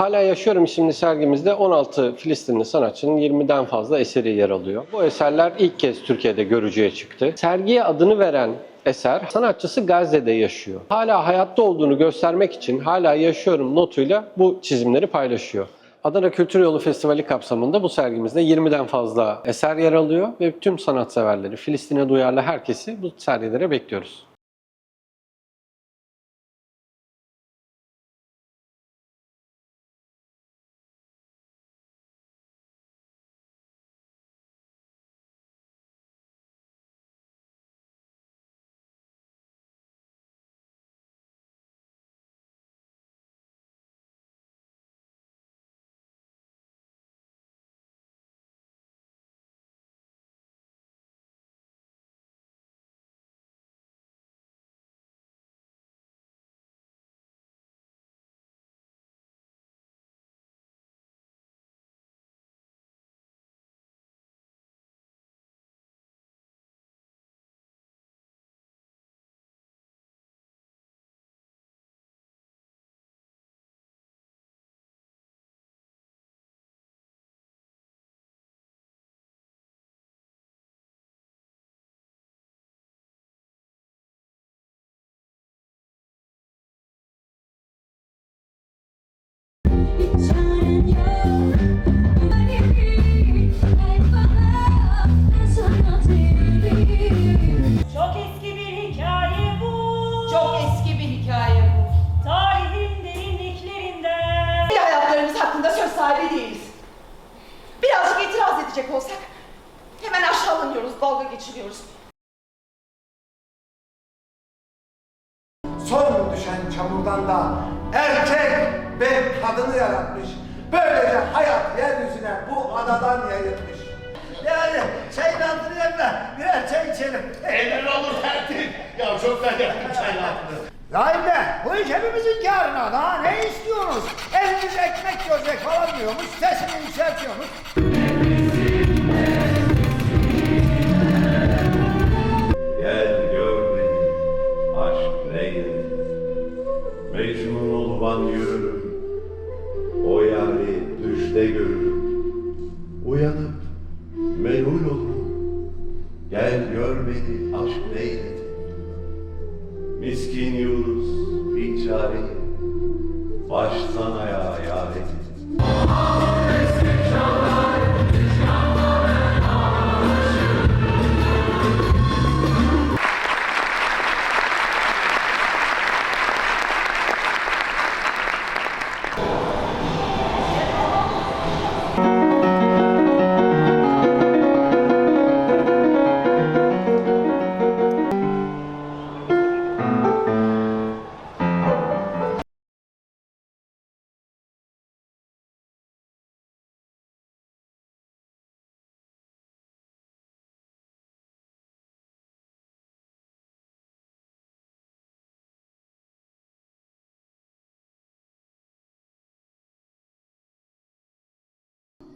Hala Yaşıyorum isimli sergimizde 16 Filistinli sanatçının 20'den fazla eseri yer alıyor. Bu eserler ilk kez Türkiye'de görücüye çıktı. Sergiye adını veren eser sanatçısı Gazze'de yaşıyor. Hala hayatta olduğunu göstermek için hala yaşıyorum notuyla bu çizimleri paylaşıyor. Adana Kültür Yolu Festivali kapsamında bu sergimizde 20'den fazla eser yer alıyor ve tüm sanatseverleri, Filistin'e duyarlı herkesi bu sergilere bekliyoruz. Edecek olsak hemen aşağılanıyoruz, dalga geçiriyoruz. son düşen çamurdan da erkek ve kadını yaratmış. Böylece hayat yeryüzüne bu anadan yayılmış. Yani çayın altını yeme, birer çay içelim. Emrin olur tertip. Ya çok ben yaptım çayın altını. Lan be, bu iş hepimizin karına. Daha ne istiyorsunuz? Eliniz ekmek görecek falan diyormuş, sesini yükseltiyormuş. Yürürüm, o yari düşte görürüm. Uyanıp melul olurum, gel gör beni, aşk neydi? Miskin Yunus, bin çare, baştan ayağa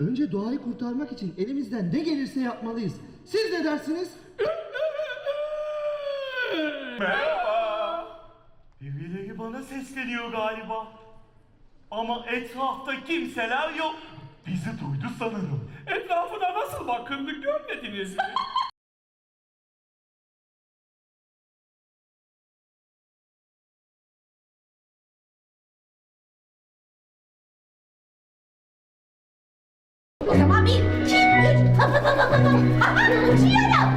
Önce doğayı kurtarmak için elimizden ne gelirse yapmalıyız. Siz ne dersiniz? Birileri bana sesleniyor galiba. Ama etrafta kimseler yok. Bizi duydu sanırım. Etrafına nasıl bakındı görmediniz mi? O zaman bir, iki, üç Uçuyorum.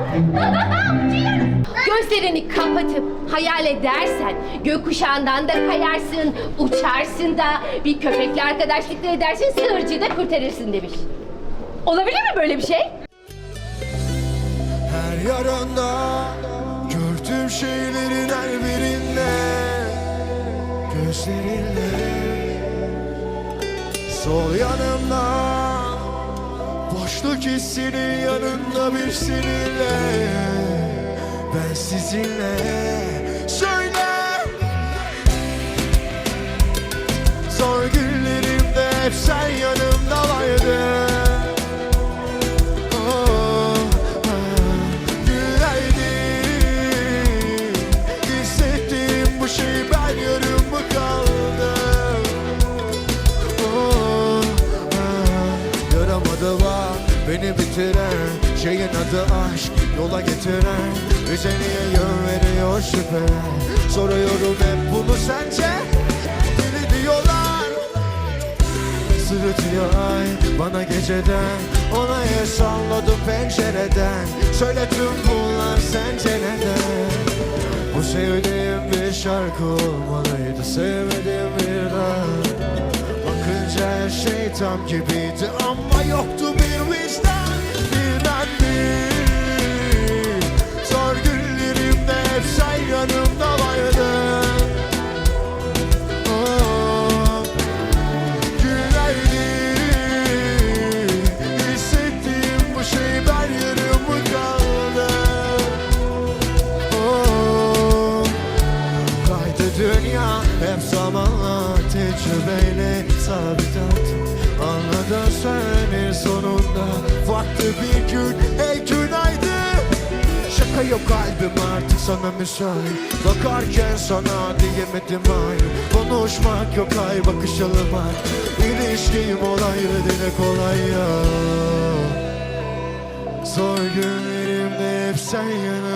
Uçuyorum. Gözlerini kapatıp hayal edersen gökkuşağından da kayarsın, uçarsın da. Bir köpekle arkadaşlık da edersin, sığırcı da kurtarırsın demiş. Olabilir mi böyle bir şey? Her yaranda gördüğüm şeylerin her birinde Gözlerinle Sol yanımda Boşluk hissinin yanında bir seninle. Ben sizinle. Söyle. Zor günlerimde hep sen adı aşk yola getiren Bize niye yön veriyor şüpheler? Soruyorum hep bunu sence? Deli diyorlar. Sırıtıyor ay bana geceden Ona el salladım pencereden. Söyle tüm bunlar sence neden? Bu sevdiğim bir şarkı olmalıydı Sevmediğim bir daha Bakınca her şey tam gibiydi Ama yoktu bir hep zamanla tecrübeyle sabitat Anladın sen en sonunda Vakti bir gün. Ey günaydın. Şaka yok kalbim artık sana müsait. Bakarken sana diyemedim hayır Konuşmak yok ay bakışalım ay İlişkim olaylı dile kolay ya. Zor günlerimde hep sen yanımda